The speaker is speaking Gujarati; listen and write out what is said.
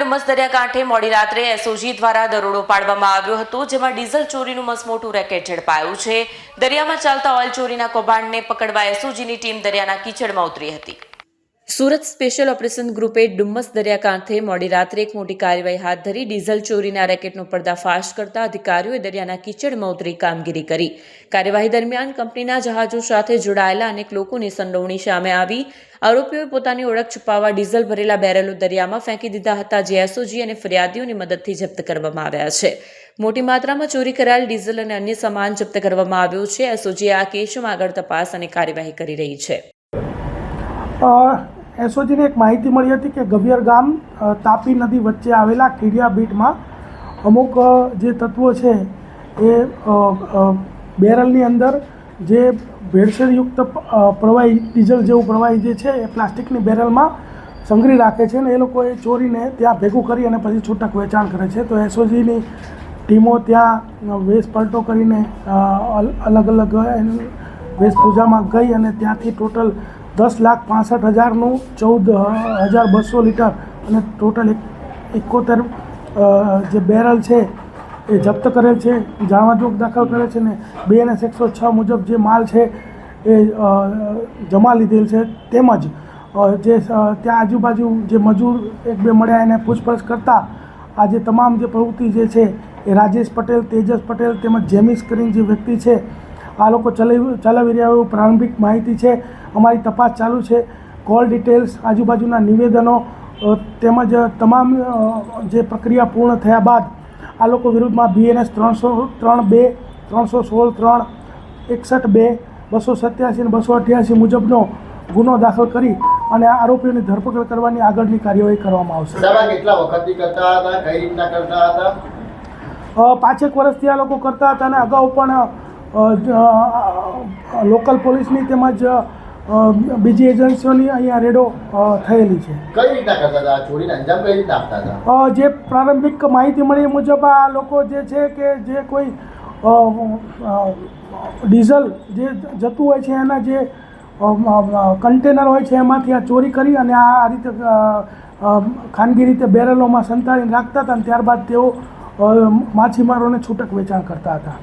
ડુમસ દરિયાકાંઠે મોડી રાત્રે એસઓજી દ્વારા દરોડો પાડવામાં આવ્યો હતો, જેમાં ડીઝલ ચોરીનું મસમોટું રેકેટ ઝડપાયું છે. દરિયામાં ચાલતા ઓઇલ ચોરીના કૌભાંડને પકડવા એસઓજીની ટીમ દરિયાના કીચડમાં ઉતરી હતી. સુરત સ્પેશિયલ ઓપરેશન ગ્રુપે ડુમ્મસ દરિયાકાંઠે મોડી રાત્રે એક મોટી કાર્યવાહી હાથ ધરી ડીઝલ ચોરીના રેકેટનો પર્દાફાશ કરતા અધિકારીઓએ દરિયાના કીચડમાં ઉતરી કામગીરી કરી. કાર્યવાહી દરમિયાન કંપનીના જહાજો સાથે જોડાયેલા અનેક લોકોની સંડોવણી સામે આવી. આરોપીઓએ પોતાની ઓળખ છુપાવવા ડીઝલ ભરેલા બેરલો દરિયામાં ફેંકી દીધા હતા, જે એસઓજી અને ફરિયાદીઓની મદદથી જપ્ત કરવામાં આવ્યા છે. મોટી માત્રામાં ચોરી કરાયેલ ડીઝલ અને અન્ય સામાન જપ્ત કરવામાં આવ્યો છે. એસઓજી આ કેસમાં આગળ તપાસ અને કાર્યવાહી કરી રહી છે. એસઓજીને એક માહિતી મળી હતી કે ગવિયર ગામ તાપી નદી વચ્ચે આવેલા કીડિયા બીટમાં અમુક જે તત્વો છે એ બેરલની અંદર જે ભેળસેળયુક્ત પ્રવાહી, ડીઝલ જેવું પ્રવાહી જે છે એ પ્લાસ્ટિકની બેરલમાં સંગ્રહી રાખે છે અને એ લોકો એ ચોરીને ત્યાં ભેગું કરી અને પછી છૂટક વેચાણ કરે છે. તો એસઓજીની ટીમો ત્યાં વેશ પલટો કરીને અલગ અલગ એની વેશભૂષામાં ગઈ અને ત્યાંથી ટોટલ દસ લાખ પાસઠ હજારનું ચૌદ હજાર બસો લીટર અને ટોટલ એક, એકોતેર જે બેરલ છે એ જપ્ત કરેલ છે જાણવાજોગ દાખલ કરે છે ને બે અને એકસો છ મુજબ જે માલ છે એ જમા લીધેલ છે. તેમજ જે ત્યાં આજુબાજુ જે મજૂર એક બે મળ્યા એને પૂછપરછ કરતાં આ જે તમામ જે પ્રવૃત્તિ જે છે એ રાજેશ પટેલ, તેજસ પટેલ તેમજ જેમિસ કરીને જે વ્યક્તિ છે આ લોકો ચલાવી ચલાવી રહ્યા એવું પ્રારંભિક માહિતી છે. અમારી તપાસ ચાલુ છે. કોલ ડિટેલ્સ આજુબાજુના નિવેદનો તેમજ તમામ જે પ્રક્રિયા પૂર્ણ થયા બાદ આ લોકો વિરુદ્ધમાં બીએનએસ ત્રણસો ત્રણ બે ત્રણસો સોળ ત્રણ એકસઠ બે બસો સત્યાસી અને બસો અઠ્યાસી મુજબનો ગુનો દાખલ કરી અને આ આરોપીઓની ધરપકડ કરવાની આગળની કાર્યવાહી કરવામાં આવશે. કેટલા વખતથી કરતા હતા કઈ રીતના કરતા હતા? પાંચેક વર્ષથી આ લોકો કરતા હતા અને અગાઉ પણ લોકલ પોલીસની તેમજ બીજી એજન્સીઓની અહીંયા રેડો થયેલી છે. કઈ રીતના કરતા હતા? ચોરીને અંજામ કઈ રીતના આપતા હતા? જે પ્રારંભિક માહિતી મળી મુજબ આ લોકો જે છે કે જે કોઈ ડીઝલ જે જતું હોય છે એના જે કન્ટેનર હોય છે એમાંથી આ ચોરી કરી અને આ આ રીતે ખાનગી રીતે બેરલોમાં સંતાડીને રાખતા હતા અને ત્યારબાદ તેઓ માછીમારોને છૂટક વેચાણ કરતા હતા.